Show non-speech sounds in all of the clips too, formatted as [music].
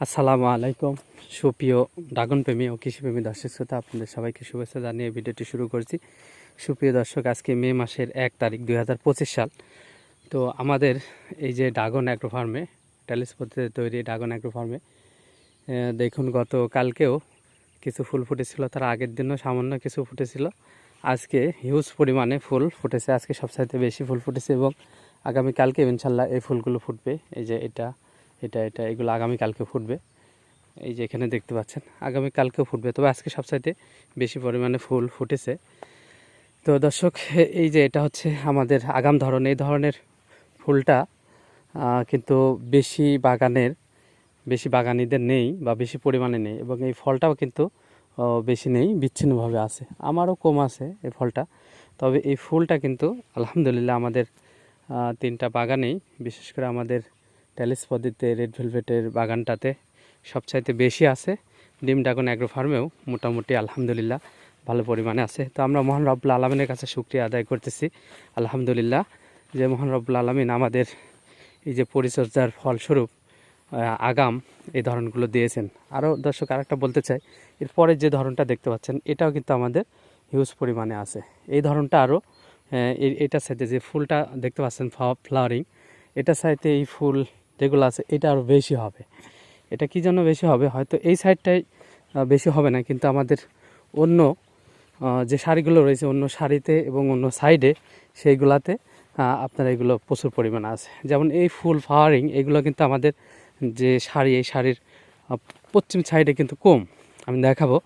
আসসালামু আলাইকুম। সুপ্রিয় ড্রাগন প্রেমী ও কৃষিপ্রেমী দর্শক শ্রোতা, আপনাদের সবাইকে শুভেচ্ছা জানিয়ে ভিডিওটি শুরু করছি। সুপ্রিয় দর্শক, আজকে মে মাসের এক তারিখ দুই হাজার পঁচিশ সাল। তো আমাদের এই যে ড্রাগন অ্যাগ্রো ফার্মে ট্যালিস পদ্ধতিতে তৈরি ড্রাগন অ্যাগ্রো ফার্মে দেখুন গত কালকেও কিছু ফুল ফুটেছিল, তার আগের দিনও সামান্য কিছু ফুটেছিল। আজকে হিউজ পরিমাণে ফুল ফুটেছে, আজকে সবচাইতে বেশি ফুল ফুটেছে এবং আগামী কালকে ইনশাল্লাহ এই ফুলগুলো ফুটবে। এই যে এটা এটা এটা, এগুলো আগামী কালকে ফুটবে। এই যে এখানে দেখতে পাচ্ছেন, আগামী কালকেও ফুটবে। তবে আজকে সবচাইতে বেশি পরিমাণে ফুল ফুটেছে। তো দর্শক, এই যে এটা হচ্ছে আমাদের আগাম ধরন। এই ধরনের ফুলটা কিন্তু বেশি বাগানের, বেশি বাগানিদের নেই বা বেশি পরিমাণে নেই এবং এই ফলটাও কিন্তু বেশি নেই, বিচ্ছিন্নভাবে আছে। আমারও কম আছে এই ফলটা। তবে এই ফুলটা কিন্তু আলহামদুলিল্লাহ আমাদের তিনটা বাগানেই, বিশেষ করে আমাদের ট্যালিস পদ্ধতিতে রেড ভেলভেটের বাগানটাতে সবচাইতে বেশি আছে। ডিম ড্রাগন অ্যাগ্রো ফার্মেও মোটামুটি আলহামদুলিল্লাহ ভালো পরিমাণে আছে। তো আমরা মহান রব্বুল আলমিনের কাছে শুক্রিয়া আদায় করতেছি। আলহামদুলিল্লাহ যে মহান রব্বুল আলমিন আমাদের এই যে পরিচর্যার ফলস্বরূপ আগাম এই ধরনগুলো দিয়েছেন। আরও দর্শক আরেকটা বলতে চাই, এরপরে যে ধরনটা দেখতে পাচ্ছেন, এটাও কিন্তু আমাদের হিউজ পরিমাণে আছে। এই ধরনটা আরও এটার সাথে যে ফুলটা দেখতে পাচ্ছেন, ফ্লাওয়ারিং, এটার সাইতে এই ফুল যেগুলো আছে, এটা আরও বেশি হবে। এটা কি জন্য বেশি হবে? হয়তো এই সাইডটাই বেশি হবে না, কিন্তু আমাদের অন্য যে শাড়িগুলো রয়েছে, অন্য শাড়িতে এবং অন্য সাইডে সেইগুলাতে আপনার এগুলো প্রচুর পরিমাণে আছে। যেমন এই ফুল ফ্লাওয়ারিং এগুলো কিন্তু আমাদের যে শাড়ি, এই শাড়ির পশ্চিম সাইডে কিন্তু কম। আমি দেখাবো,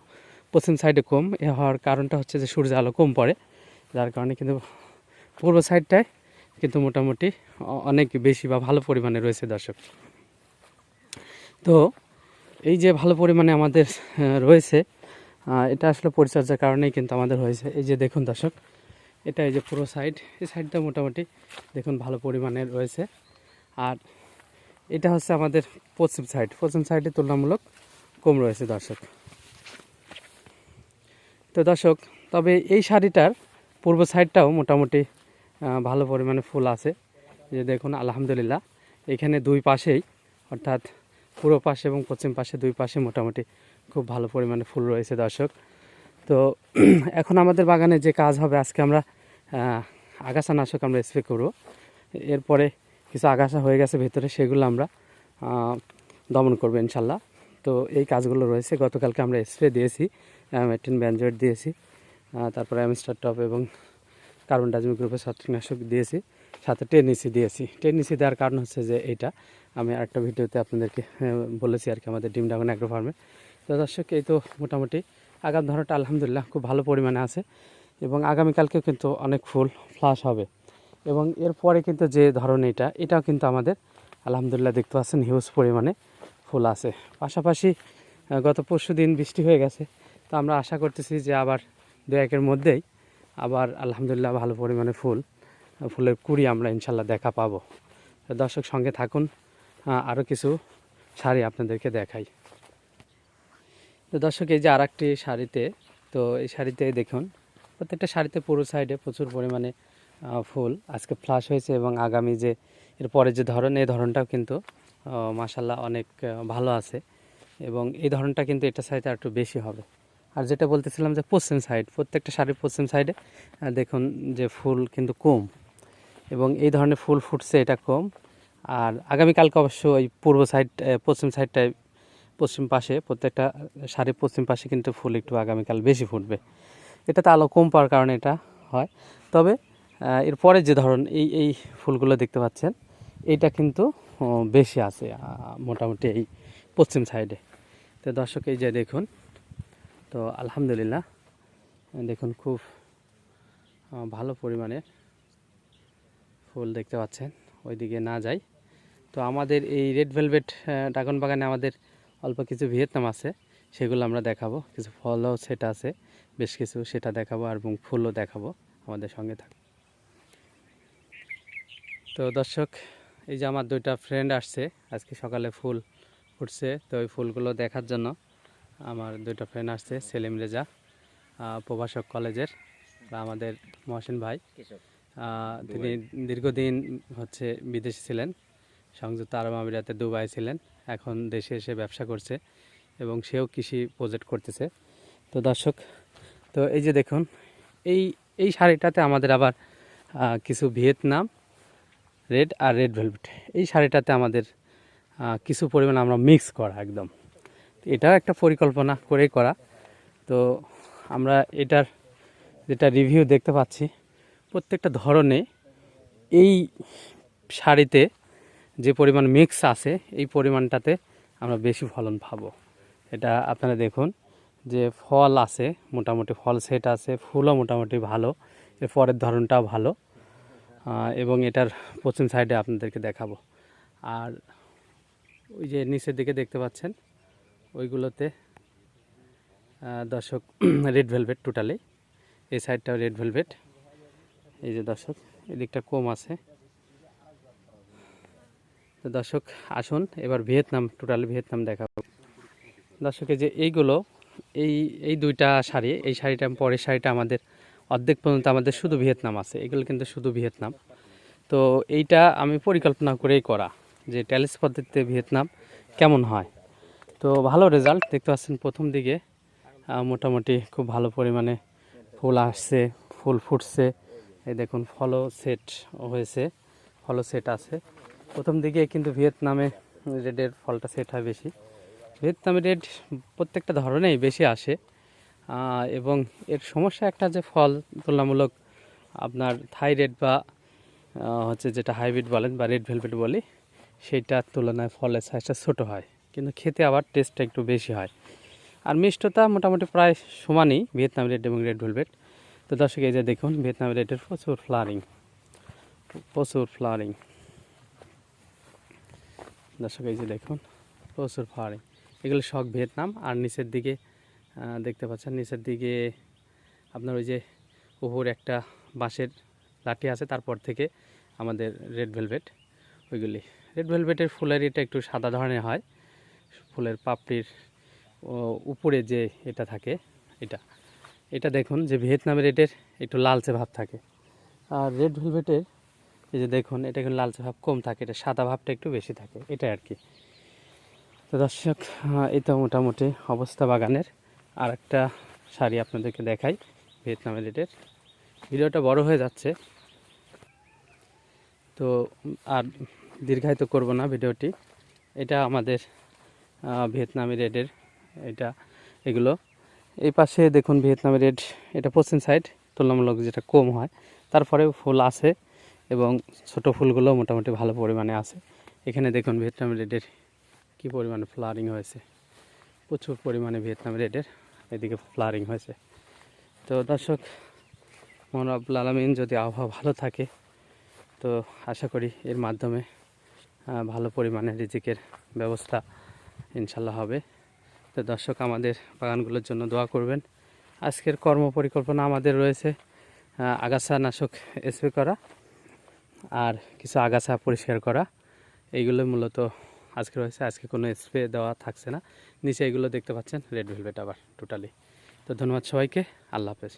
পশ্চিম সাইডে কম। এ হওয়ার কারণটা হচ্ছে যে সূর্য আলো কম পড়ে। যার কারণে কিন্তু পূর্ব সাইডটায় কিন্তু মোটামুটি অনেক বেশি বা ভালো পরিমাণে রয়েছে দর্শক। তো এই যে ভালো পরিমাণে আমাদের রয়েছে এটা আসলে পরিচর্যার কারণেই কিন্তু আমাদের হয়েছে। এই যে দেখুন দর্শক, এটা এই যে পুরো সাইড এই সাইডটা মোটামুটি দেখুন ভালো পরিমাণে রয়েছে। আর এটা হচ্ছে আমাদের পশ্চিম সাইড পশ্চিম সাইডে তুলনামূলক কম রয়েছে দর্শক। তো দর্শক, তবে এই শাড়িটার পূর্ব সাইডটাও মোটামুটি ভালো পরিমাণে ফুল আছে। যে দেখুন আলহামদুলিল্লাহ। এখানে দুই পাশেই অর্থাৎ পূর্ব পাশে এবং পশ্চিম পাশে দুই পাশে মোটামুটি খুব ভালো পরিমাণে ফুল রয়েছে দর্শক। তো [clears throat] এখন আমাদের বাগানে যে কাজ হবে আজকে আমরা আহ, আগাছা নাশক আমরা স্প্রে করব। এরপরে কিছু আগাছা হয়ে গেছে ভেতরে সেগুলো আমরা দমন করব ইনশাল্লাহ তো এই কাজগুলো রয়েছে। গতকালকে আমরা স্প্রে দিয়েছি মেটিন ব্যানজয়েড দিয়েছি তারপরে অ্যামিস্টার টপ এবং কার্বন ডাইজিম গ্রুপের ছত্রাকনাশক দিয়েছি, সাথে টেনিসি দিয়েছি। টেনিসি দেওয়ার কারণ হচ্ছে যে এইটা আমি আরেকটা ভিডিওতে আপনাদেরকে বলেছি আর কি আমাদের ডিম ডাগন অ্যাগ্রো ফার্মে। তো দর্শক, এই তো মোটামুটি আগাম ধরনটা আলহামদুলিল্লাহ খুব ভালো পরিমাণে আছে এবং আগামীকালকেও কিন্তু অনেক ফুল ফ্লাশ হবে। এবং এরপরে কিন্তু যে ধরন এটা, এটাও কিন্তু আমাদের আলহামদুলিল্লাহ দেখতে পাচ্ছেন হিউজ পরিমাণে ফুল আছে। পাশাপাশি গত পরশু দিন বৃষ্টি হয়ে গেছে, তো আমরা আশা করতেছি যে আবার দু একের মধ্যেই আবার আলহামদুলিল্লাহ ভালো পরিমাণে ফুল, ফুলের কুড়ি আমরা ইনশাল্লাহ দেখা পাবো। দর্শক সঙ্গে থাকুন আরও কিছু শাড়ি আপনাদেরকে দেখাই। তো দর্শক, এই যে আর একটি শাড়িতে, তো এই শাড়িতে দেখুন, প্রত্যেকটা শাড়িতে পুরো সাইডে প্রচুর পরিমাণে ফুল আজকে ফ্লাশ হয়েছে এবং আগামী যে, এর পরে যে ধরন, এই ধরনটাও কিন্তু মাসাল্লাহ অনেক ভালো আছে। এবং এই ধরনটা কিন্তু এটা সাইডে একটু বেশি হবে। আর যেটা বলতেছিলাম যে পশ্চিম সাইড প্রত্যেকটা শাড়ির পশ্চিম সাইডে দেখুন যে ফুল কিন্তু কম এবং এই ধরনের ফুল ফুটছে, এটা কম। আর আগামীকালকে অবশ্য ওই পূর্ব সাইড পশ্চিম সাইডটায় পশ্চিম পাশে প্রত্যেকটা শাড়ির পশ্চিম পাশে কিন্তু ফুল একটু আগামীকাল বেশি ফুটবে। এটাতে আলো কম পাওয়ার কারণে এটা হয়। তবে এরপরে যে ধরন এই এই ফুলগুলো দেখতে পাচ্ছেন এইটা কিন্তু বেশি আছে মোটামুটি এই পশ্চিম সাইডে তো দর্শক, এই যে দেখুন তো আলহামদুলিল্লাহ। দেখুন খুব ভালো পরিমাণে ফুল দেখতে পাচ্ছেন, ওইদিকে না যাই। তো আমাদের এই রেড ভেলভেট ড্রাগন বাগানে আমাদের অল্প কিছু ভিয়েতনাম আছে, সেগুলো আমরা দেখাবো। কিছু ফলও সেটা আছে, বেশ কিছু সেটা দেখাবো আর এবং ফুলও দেখাবো আমাদের সঙ্গে থাক। তো দর্শক, এই যে আমার দুইটা ফ্রেন্ড আসছে, আজকে সকালে ফুল ফুটছে, তো ওই ফুলগুলো দেখার জন্য আমার দুইটা ফ্রেন্ড আসছে সেলিম রেজা প্রভাষক কলেজের বা আমাদের মহসিন ভাই। তিনি দীর্ঘদিন হচ্ছে বিদেশে ছিলেন সংযুক্ত আরব আমিরাতে দুবাই ছিলেন এখন দেশে এসে ব্যবসা করছে এবং সেও কৃষি প্রজেক্ট করতেছে। তো দর্শক তো এই যে দেখুন এই এই শাড়িটাতে আমাদের আবার কিছু ভিয়েতনাম রেড আর রেড ভেলভেট। এই শাড়িটাতে আমাদের কিছু পরিমাণ আমরা মিক্স করা একদম। এটাও একটা পরিকল্পনা করেই করা। তো আমরা এটার যেটা রিভিউ দেখতে পাচ্ছি, প্রত্যেকটা ধরনে এই শাড়িতে যে পরিমাণ মিক্স আছে, এই পরিমাণটাতে আমরা বেশি ফলন পাবো। এটা আপনারা দেখুন যে ফল আছে, মোটামুটি ফল সেট আছে, ফুলও মোটামুটি ভালো, এর পরের ধরনটাও ভালো এবং এটার পশ্চিম সাইডে আপনাদেরকে দেখাবো। আর ওই যে নিচের দিকে দেখতে পাচ্ছেন ওইগুলোতে দর্শক রেড ভেলভেট টোটালি এই সাইডটাও রেড ভেলভেট এই যে দর্শক, এদিকটা কম আছে। তো দর্শক, আসুন, এবার ভিয়েতনাম টোটাল ভিয়েতনাম দেখাবো। দর্শক যে এইগুলো, এই এই দুইটা শাড়ি, এই শাড়িটা, পরের শাড়িটা আমাদের, অর্ধেক পর্যন্ত আমাদের শুধু ভিয়েতনাম আছে। এগুলো কিন্তু শুধু ভিয়েতনাম। তো এইটা আমি পরিকল্পনা করেই করা, যে ট্যালিস পদ্ধতিতে ভিয়েতনাম কেমন হয়। তো ভালো রেজাল্ট দেখতে পাচ্ছেন প্রথম দিকে। মোটামুটি খুব ভালো পরিমাণে ফুল আসছে, ফুল ফুটছে। এই দেখুন ফলো সেট হয়েছে ফলো সেট আছে। প্রথম দিকে কিন্তু ভিয়েতনামে রেডের ফলটা সেট হয় বেশি। ভিয়েতনামে রেড প্রত্যেকটা ধরনেই বেশি আসে। এবং এর সমস্যা একটা যে ফল তুলনামূলক আপনার থাই রেড বা হচ্ছে যেটা হাইব্রিড বলেন বা রেড ভেলভেট বলি সেইটার তুলনায় ফলের সাইজটা ছোটো হয়। কিন্তু খেতে আবার টেস্টটা একটু বেশি হয়। আর মিষ্টতা মোটামুটি প্রায় সমানই, ভিয়েতনাম রেড এবং রেড ভেলভেট তো দর্শক, এই যে দেখুন, ভিয়েতনাম রেডের প্রচুর ফ্লারিং প্রচুর ফ্লারিং দর্শক, এই যে দেখুন, প্রচুর ফ্লারিং এগুলো শখ ভিয়েতনাম, আর নিচের দিকে দেখতে পাচ্ছেন, নিচের দিকে আপনার ওই যে উপর একটা বাঁশের লাঠি আছে, তারপর থেকে আমাদের রেড ভেলভেট ওইগুলি। রেড ভেলভেটের ফুলের এটা একটু সাদা ধরনের হয় ফুলের পাপড়ির উপরে যে এটা থাকে, এটা। এটা দেখুন যে ভিয়েতনামের রেডের একটু লালচে ভাব থাকে। আর রেড ভেলভেটের, এই যে দেখুন, এটা কিন্তু লালচে ভাব কম থাকে, এটা সাদা ভাবটা একটু বেশি থাকে এটা আর কি। তো দর্শক তো মোটামুটি অবস্থা বাগানের। আর একটা শাড়ি আপনাদেরকে দেখাই, ভিয়েতনামের রেডের ভিডিওটা বড় হয়ে যাচ্ছে। তো, আর দীর্ঘায়িত করব না ভিডিওটি। এটা আমাদের ভিয়েতনামি রেডের এটা, এগুলো। এই পাশে দেখুন ভিয়েতনামি রেড এটা পশ্চিম সাইড তুলনামূলক যেটা কম হয়। তারপরেও ফুল আছে এবং ছোট ফুলগুলো মোটামুটি ভালো পরিমাণে আছে। এখানে দেখুন ভিয়েতনামি রেডের কী পরিমাণে ফ্লারিং হয়েছে। প্রচুর পরিমাণে ভিয়েতনামি রেডের এদিকে ফ্লারিং হয়েছে। তো দর্শক আব্বুল আলমিন যদি আবহাওয়া ভালো থাকে, তো আশা করি এর মাধ্যমে ভালো পরিমাণে রিজিকের ব্যবস্থা ইনশাল্লাহ হবে। তো দর্শক, আমাদের বাগানগুলোর জন্য দোয়া করবেন। আজকের কর্ম পরিকল্পনা আমাদের রয়েছে আগাছা নাশক স্প্রে করা আর কিছু আগাছা পরিষ্কার করা। এইগুলো মূলত আজকে রয়েছে, আজকে কোনো স্প্রে দেওয়া থাকছে না। নিচে এগুলো দেখতে পাচ্ছেন, রেড ভেলভেট আবার টোটালি তো ধন্যবাদ সবাইকে, আল্লাহ হাফেজ।